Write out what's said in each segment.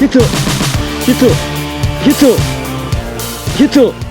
히트 히트 히트 히트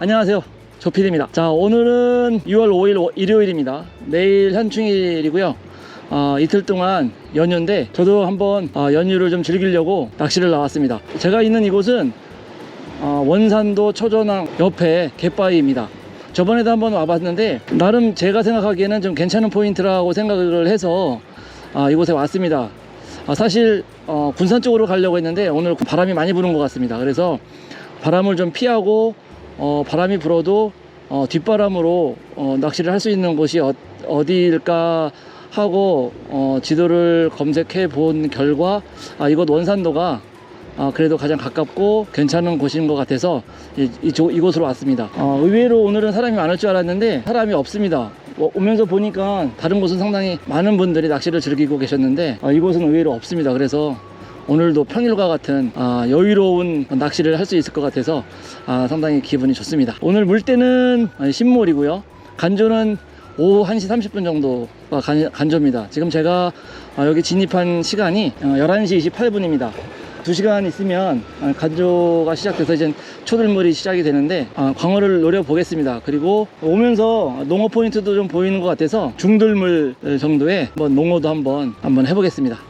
안녕하세요. 조필입니다. 자, 오늘은 6월 5일 일요일입니다. 내일 현충일이고요. 어, 이틀 동안 연휴인데 저도 한번 어, 연휴를 좀 즐기려고 낚시를 나왔습니다. 제가 있는 이곳은 어, 원산도 초전항 옆에 갯바위입니다. 저번에도 한번 와봤는데 나름 제가 생각하기에는 좀 괜찮은 포인트라고 생각을 해서 아, 이곳에 왔습니다. 아, 사실 어, 군산 쪽으로 가려고 했는데 오늘 바람이 많이 부는 것 같습니다. 그래서 바람을 좀 피하고 어, 바람이 불어도 어, 뒷바람으로 어, 낚시를 할 수 있는 곳이 어, 어디일까 하고 어, 지도를 검색해 본 결과 아, 이곳 원산도가 아, 그래도 가장 가깝고 괜찮은 곳인 것 같아서 이, 이쪽, 이곳으로 왔습니다. 어, 의외로 오늘은 사람이 많을 줄 알았는데 사람이 없습니다. 어, 오면서 보니까 다른 곳은 상당히 많은 분들이 낚시를 즐기고 계셨는데 어, 이곳은 의외로 없습니다. 그래서 오늘도 평일과 같은 아, 여유로운 낚시를 할 수 있을 것 같아서 아, 상당히 기분이 좋습니다. 오늘 물때는 신몰이고요. 간조는 오후 1시 30분 정도가 간, 간조입니다. 지금 제가 아, 여기 진입한 시간이 어, 11시 28분입니다. 2시간 있으면 아, 간조가 시작돼서 이제 초들물이 시작이 되는데 아, 광어를 노려보겠습니다. 그리고 오면서 농어 포인트도 좀 보이는 것 같아서 중들물 정도의 농어도 한번 한번 해보겠습니다.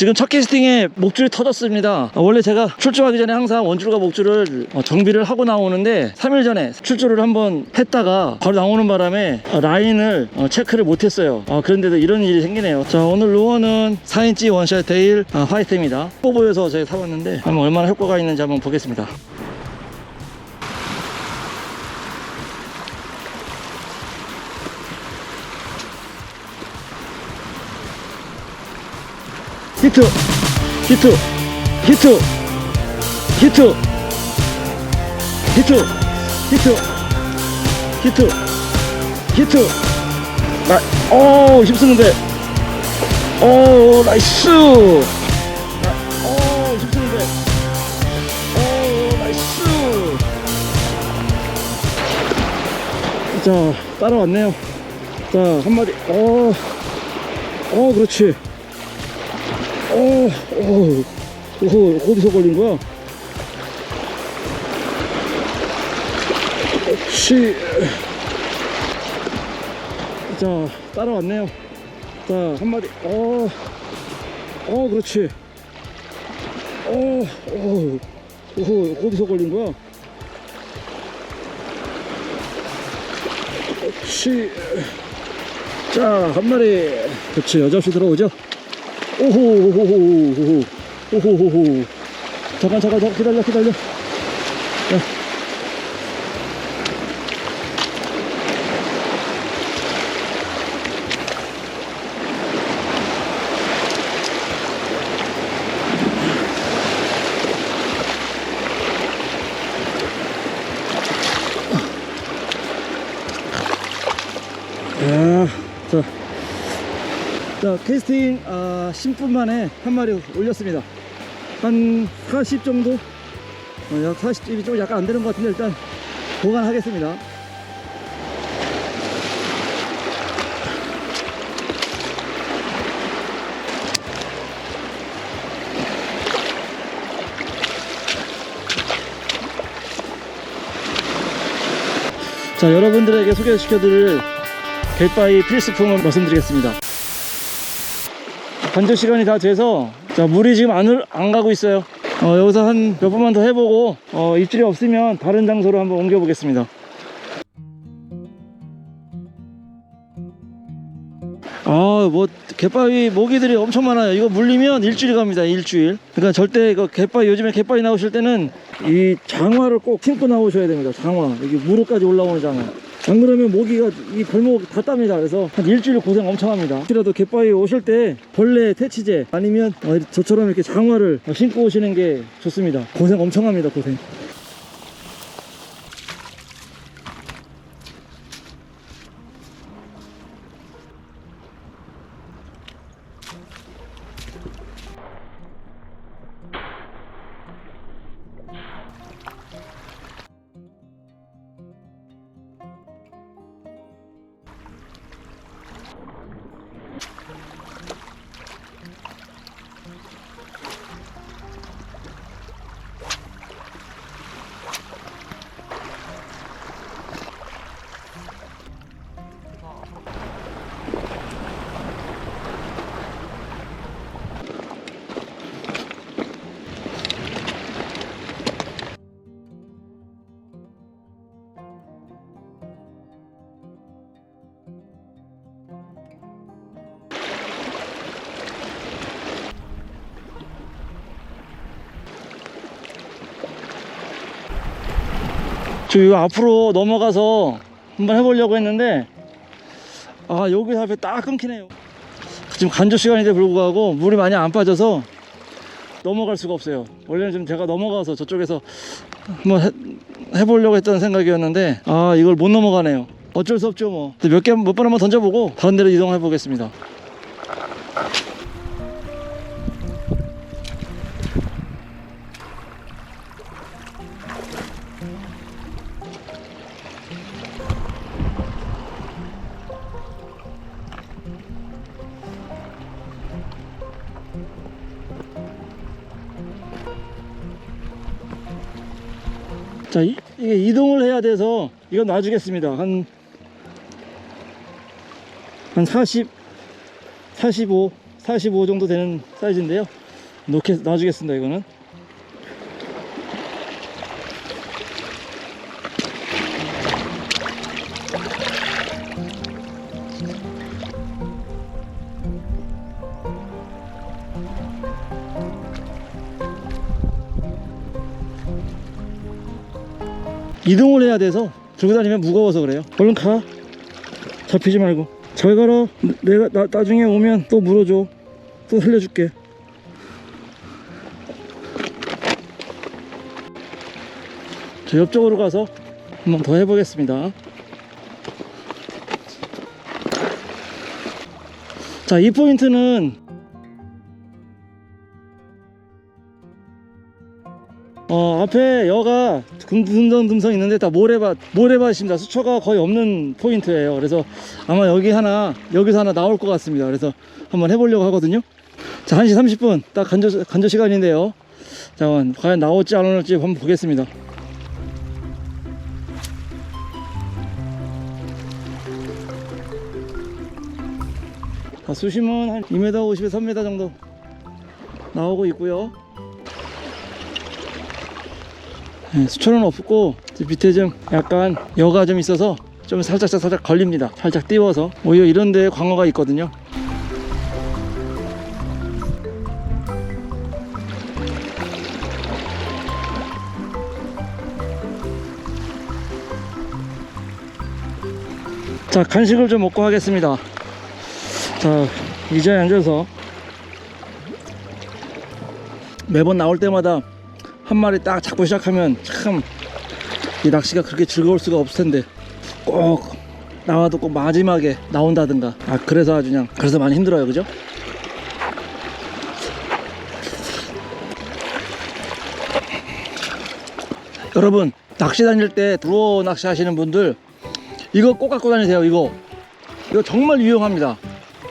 지금 첫 캐스팅에 목줄이 터졌습니다. 어, 원래 제가 출조하기 전에 항상 원줄과 목줄을 어, 정비를 하고 나오는데 3일 전에 출조를 한번 했다가 바로 나오는 바람에 어, 라인을 어, 체크를 못했어요. 어, 그런데도 이런 일이 생기네요. 자 오늘 루어는 4인치 원샷 데일 어, 화이트입니다. 뽀 보여서 제가 사봤는데 한번 얼마나 효과가 있는지 한번 보겠습니다. 히트 히트 히트 히트 히트 히트 히트 히트. 나오 힘쓰는데. 오 나이스. 나, 오 힘쓰는데. 오 나이스. 자 따라왔네요. 자 한 마리 어, 어 그렇지 어, 어, 어, 어디서 걸린 거야? 시. 자, 따라왔네요. 자, 한 마리. 어, 어, 그렇지. 어, 어, 어, 어디서 걸린 거야? 시. 자, 한 마리. 그렇지, 여자없이 들어오죠? 오호호호호호호. 오호호호 잠깐 잠깐 잠깐 기다려 기다려 야. 야, 자, 자, 캐스팅 아, 10분 만에 한 마리 올렸습니다. 한 40 정도? 어, 약 40이 좀 약간 안 되는 것 같은데 일단 보관하겠습니다. 자, 여러분들에게 소개시켜드릴 갯바위 필수품을 말씀드리겠습니다. 간접 시간이 다 돼서 자, 물이 지금 안, 안 가고 있어요. 어, 여기서 한 몇 번만 더 해보고 어, 입질이 없으면 다른 장소로 한번 옮겨 보겠습니다. 아, 뭐 갯바위 모기들이 엄청 많아요. 이거 물리면 일주일 갑니다. 일주일. 그러니까 절대 이거 갯바위 요즘에 갯바위 나오실 때는 이 장화를 꼭 신고 나오셔야 됩니다. 장화. 여기 무릎까지 올라오는 장화. 안 그러면 모기가 이 발목 다 땁니다. 그래서 한 일주일 고생 엄청 합니다. 혹시라도 갯바위 오실 때 벌레 퇴치제 아니면 어, 저처럼 이렇게 장화를 신고 오시는 게 좋습니다. 고생 엄청 합니다. 고생. 저 앞으로 넘어가서 한번 해보려고 했는데 아 여기 앞에 딱 끊기네요. 지금 간조 시간인데 불구하고 물이 많이 안 빠져서 넘어갈 수가 없어요. 원래는 좀 제가 넘어가서 저쪽에서 한번 해, 해보려고 했던 생각이었는데 아 이걸 못 넘어가네요. 어쩔 수 없죠 뭐몇 개 몇 번 한번 던져보고 다른 데로 이동해 보겠습니다 자, 이, 게 이동을 해야 돼서 이건 놔주겠습니다. 한, 한 40, 45, 45 정도 되는 사이즈인데요. 놓게, 놔주겠습니다, 이거는. 이동을 해야 돼서 들고 다니면 무거워서 그래요. 얼른 가. 잡히지 말고. 잘 가라. 내가 나, 나중에 오면 또 물어줘. 또 살려줄게. 저 옆쪽으로 가서 한번 더 해보겠습니다. 자, 이 포인트는 어, 앞에 여가 듬성듬성 있는데 다 모래밭, 모래밭입니다. 수초가 거의 없는 포인트예요. 그래서 아마 여기 하나, 여기서 하나 나올 것 같습니다. 그래서 한번 해보려고 하거든요. 자, 1시 30분 딱 간조, 간조 시간인데요. 자, 과연 나올지 안 나올지 한번 보겠습니다. 자, 수심은 한 2m 50에서 3m 정도 나오고 있고요. 수초는 없고 밑에 좀 약간 여가 좀 있어서 좀 살짝 살짝 걸립니다. 살짝 띄워서 오히려 이런 데에 광어가 있거든요. 자 간식을 좀 먹고 하겠습니다. 자 의자에 앉아서 매번 나올 때마다 한 마리 딱 잡고 시작하면 참 이 낚시가 그렇게 즐거울 수가 없을 텐데 꼭 나와도 꼭 마지막에 나온다든가. 아 그래서 아주 그냥 그래서 많이 힘들어요 그죠? 여러분 낚시 다닐 때 드로어 낚시 하시는 분들 이거 꼭 갖고 다니세요 이거. 이거 정말 유용합니다.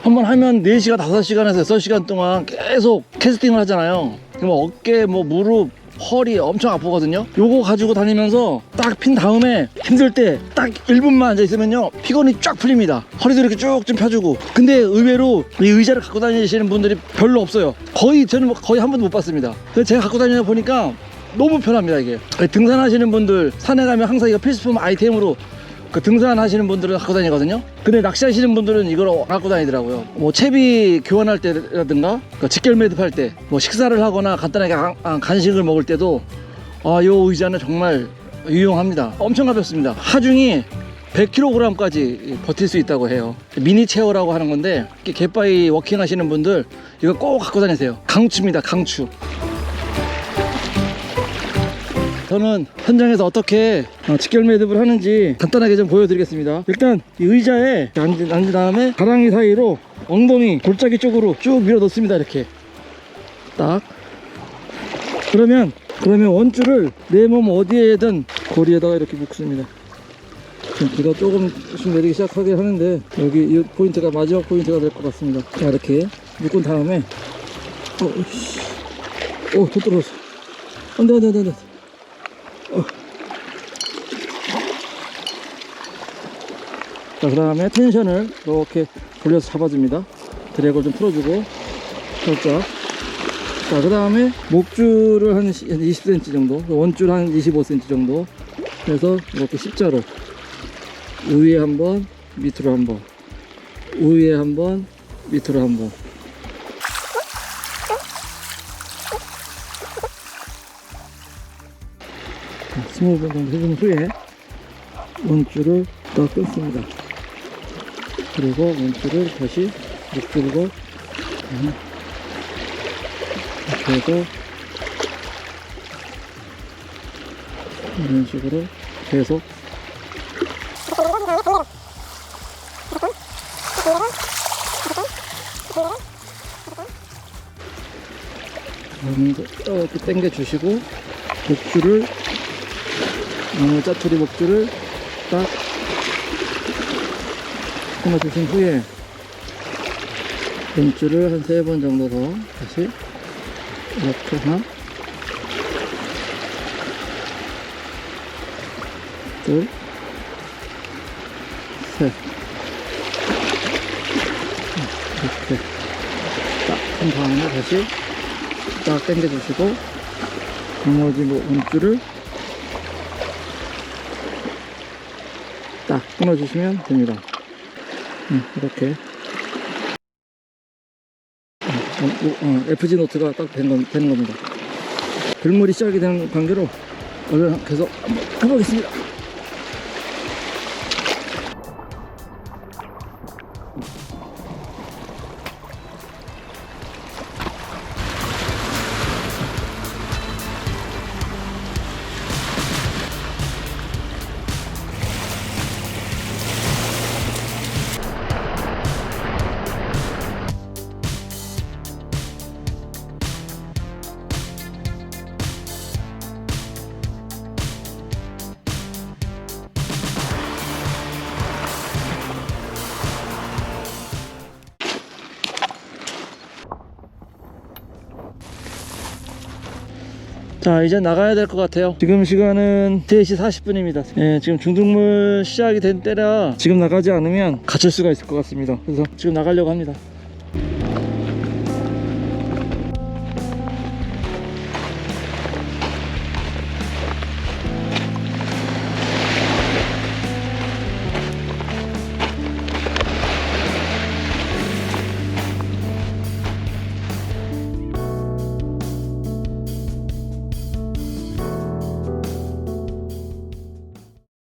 한번 하면 4시간 5시간에서 6시간 동안 계속 캐스팅을 하잖아요. 그럼 어깨 뭐 무릎 허리 엄청 아프거든요. 요거 가지고 다니면서 딱 핀 다음에 힘들 때 딱 1분만 앉아 있으면요 피곤이 쫙 풀립니다. 허리도 이렇게 쭉 좀 펴주고. 근데 의외로 이 의자를 갖고 다니시는 분들이 별로 없어요. 거의 저는 뭐 거의 한 번도 못 봤습니다. 제가 갖고 다니다 보니까 너무 편합니다 이게. 등산하시는 분들 산에 가면 항상 이거 필수품 아이템으로 그 등산하시는 분들은 갖고 다니거든요. 근데 낚시하시는 분들은 이걸 안 갖고 다니더라고요. 뭐 채비 교환할 때라든가 그 직결 매듭할 때 뭐 식사를 하거나 간단하게 간- 아, 간식을 먹을 때도 아, 요 의자는 정말 유용합니다. 엄청 가볍습니다. 하중이 100kg까지 버틸 수 있다고 해요. 미니 체어라고 하는 건데 갯바위 워킹 하시는 분들 이거 꼭 갖고 다니세요. 강추입니다. 강추. 저는 현장에서 어떻게 어, 직결 매듭을 하는지 간단하게 좀 보여드리겠습니다. 일단 이 의자에 앉은, 앉은 다음에 가랑이 사이로 엉덩이 골짜기 쪽으로 쭉 밀어 넣습니다. 이렇게 딱. 그러면 그러면 원줄을 내 몸 어디에든 고리에다가 이렇게 묶습니다. 비가 조금 좀 내리기 시작하게 하는데 여기 이 포인트가 마지막 포인트가 될 것 같습니다. 자 이렇게 묶은 다음에 어, 씨. 어, 더 떨어졌어. 안돼 안돼 안돼 안돼. 자, 그 다음에 텐션을 이렇게 돌려서 잡아줍니다. 드래그를 좀 풀어주고, 살짝. 자, 그 다음에 목줄을 한 20cm 정도, 원줄 한 25cm 정도 해서 이렇게 십자로 위에 한 번, 밑으로 한 번, 위에 한 번, 밑으로 한 번. 자, 스무 번 정도 해준 후에 원줄을 더 끊습니다. 그리고 원줄을 다시 이렇게 해서 이런 식으로 계속. 이렇게 당겨 주시고 목줄을 어, 짜투리 목줄을 딱 끊어주신 후에 벤줄을 한 세 번 정도 더 다시 이렇게 하나 둘 셋. 이렇게 딱한 다음에 다시 딱 당겨주시고 나머지 뭐 원줄을 딱 끊어주시면 됩니다. 음, 이렇게 어, 어, 어, FG 노트가 딱 된, 건, 되는 겁니다. 글물이 시작이 되는 관계로 얼른 계속 한번 해보겠습니다. 자 이제 나가야 될 것 같아요. 지금 시간은 3시 40분입니다. 예, 지금 중등물 시작이 된 때라 지금 나가지 않으면 갇힐 수가 있을 것 같습니다. 그래서 지금 나가려고 합니다